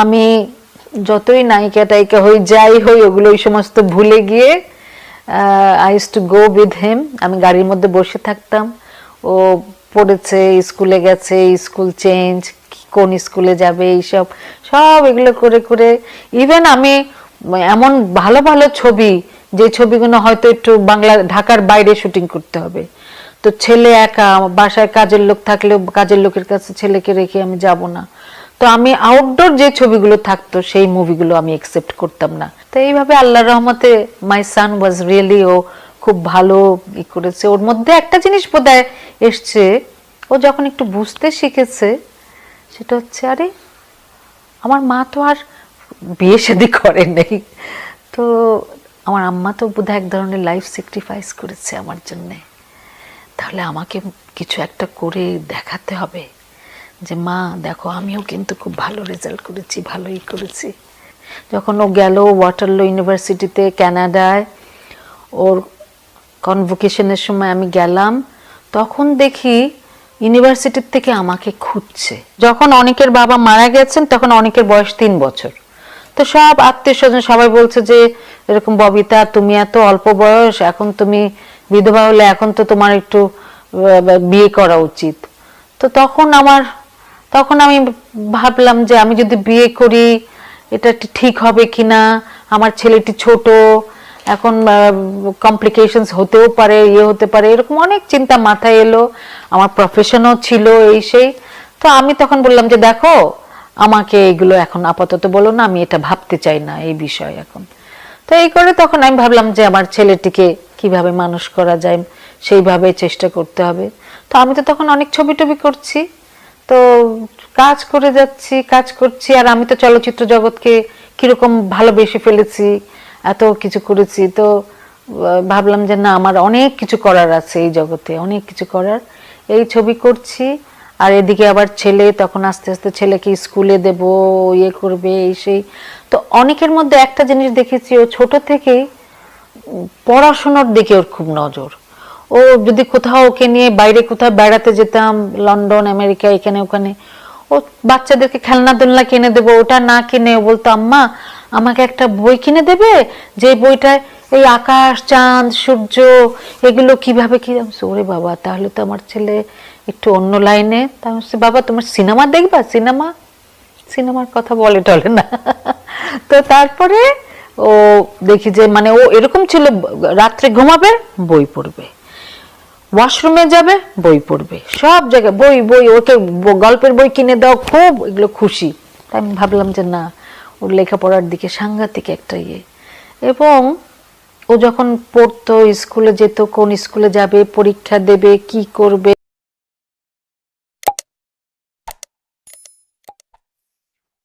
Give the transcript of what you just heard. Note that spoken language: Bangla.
আমি যতই নায়িকা টাইকা হই, যাই হই, ওগুলো ওই সমস্ত ভুলে গিয়ে I is to go with him আমি গাড়ির মধ্যে বসে থাকতাম। ও পড়েছে, স্কুলে গেছে, স্কুল চেঞ্জ কোন স্কুলে যাবে, এইসব, সব এগুলো করে করে। ইভেন আমি এমন ভালো ভালো ছবি যে ছবিগুলো হয়তো একটু বাংলা, ঢাকার বাইরে শুটিং করতে হবে। তো ছেলে একা, বাসায় কাজের লোক থাকলেও কাজের লোকের কাছে ছেলেকে রেখে আমি যাব না। তো আমি আউটডোর যে ছবিগুলো থাকতো, সেই মুভিগুলো আমি একসেপ্ট করতাম না। তো এইভাবে আল্লাহর রহমতে মাই সান ওয়াজ রিয়েলি ও খুব ভালো ই করেছে। ওর মধ্যে একটা জিনিস বোধহয় এসছে, ও যখন একটু বুঝতে শিখেছে, সেটা হচ্ছে, আরে, আমার মা তো আর বিয়ে শাদি করে নেই। তো আমার আম্মা তো বোধহয় এক ধরনের লাইফ স্যাক্রিফাইস করেছে আমার জন্যে। তাহলে আমাকে কিছু একটা করে দেখাতে হবে যে, মা, দেখো, আমিও কিন্তু খুব ভালো রেজাল্ট করেছি, ভালোই করেছি। যখন ও গেল ওয়াটারলো ইউনিভার্সিটিতে ক্যানাডায় ওর কনভোকেশনের সময় আমি গেলাম, তখন দেখি ইউনিভার্সিটির থেকে আমাকে খুঁজছে। যখন অনেকের বাবা মারা গেছেন, তখন অনেকের বয়স তিন বছর। তো সব আত্মীয় স্বজন সবাই বলছে যে, এরকম, ববিতা, তুমি এত অল্প বয়স, এখন তুমি বিধবা হলে এখন তো তোমার একটু বিয়ে করা উচিত। তো তখন আমার, তখন আমি ভাবলাম যে, আমি যদি বিয়ে করি, এটা ঠিক হবে কিনা? আমার ছেলেটি ছোট, এখন কমপ্লিকেশনস হতেও পারে ইয়ে হতে পারে। এরকম অনেক চিন্তা মাথায় এলো, আমার প্রফেশনও ছিল এই সেই। তো আমি তখন বললাম যে, দেখো আমাকে এগুলো এখন আপাতত বলো না, আমি এটা ভাবতে চাই না এই বিষয় এখন। তো এই করে তখন আমি ভাবলাম যে আমার ছেলেটিকে কীভাবে মানুষ করা যায়, সেইভাবে চেষ্টা করতে হবে। তো আমি তো তখন অনেক ছবি টবি করছি। তো কাজ করে যাচ্ছি, কাজ করছি, আর আমি তো চলচ্চিত্র জগৎকে কীরকম ভালোবেসে ফেলেছি, এত কিছু করেছি। তো ভাবলাম যে না, আমার অনেক কিছু করার আছে এই জগতে, অনেক কিছু করার। এই ছবি করছি আর এদিকে আবার ছেলে, তখন আস্তে আস্তে ছেলেকে স্কুলে দেব ইয়ে করবে, এই সেই। তো অনেকের মধ্যে একটা জিনিস দেখেছি, ও ছোট থেকেই পড়াশোনার দিকে ওর খুব নজর। ও যদি কোথাও ওকে নিয়ে বাইরে কোথাও বেড়াতে যেতাম, লন্ডন, আমেরিকা, এখানে ওখানে, ও বাচ্চাদেরকে খেলনা দোলনা কিনে দেবো, ওটা না কিনে, ও বলতো, আম্মা, আমাকে একটা বই কিনে দেবে? যে বইটায় এই আকাশ, চাঁদ, সূর্য, এগুলো কীভাবে কি? ওরে বাবা, তাহলে তো আমার ছেলে একটু অন্য লাইনে। তা বাবা, তোমার সিনেমা দেখবা? সিনেমা? সিনেমার কথা বলে টলে না। তো তারপরে ও দেখি যে মানে ও এরকম ছিল, রাত্রে ঘুমাবে, বই পড়বে। ওয়াশরুমে যাবে, বই পড়বে। সব জায়গায় বই বই, ওকে গল্পের বই কিনে দাও, খুব এগুলো খুশি। তাই আমি ভাবলাম যে, না, ওর লেখাপড়ার দিকে সাংঘাতিক একটা ইয়ে। এবং ও যখন পড়তো, স্কুলে যেত, কোন স্কুলে যাবে, পরীক্ষা দেবে, কি করবে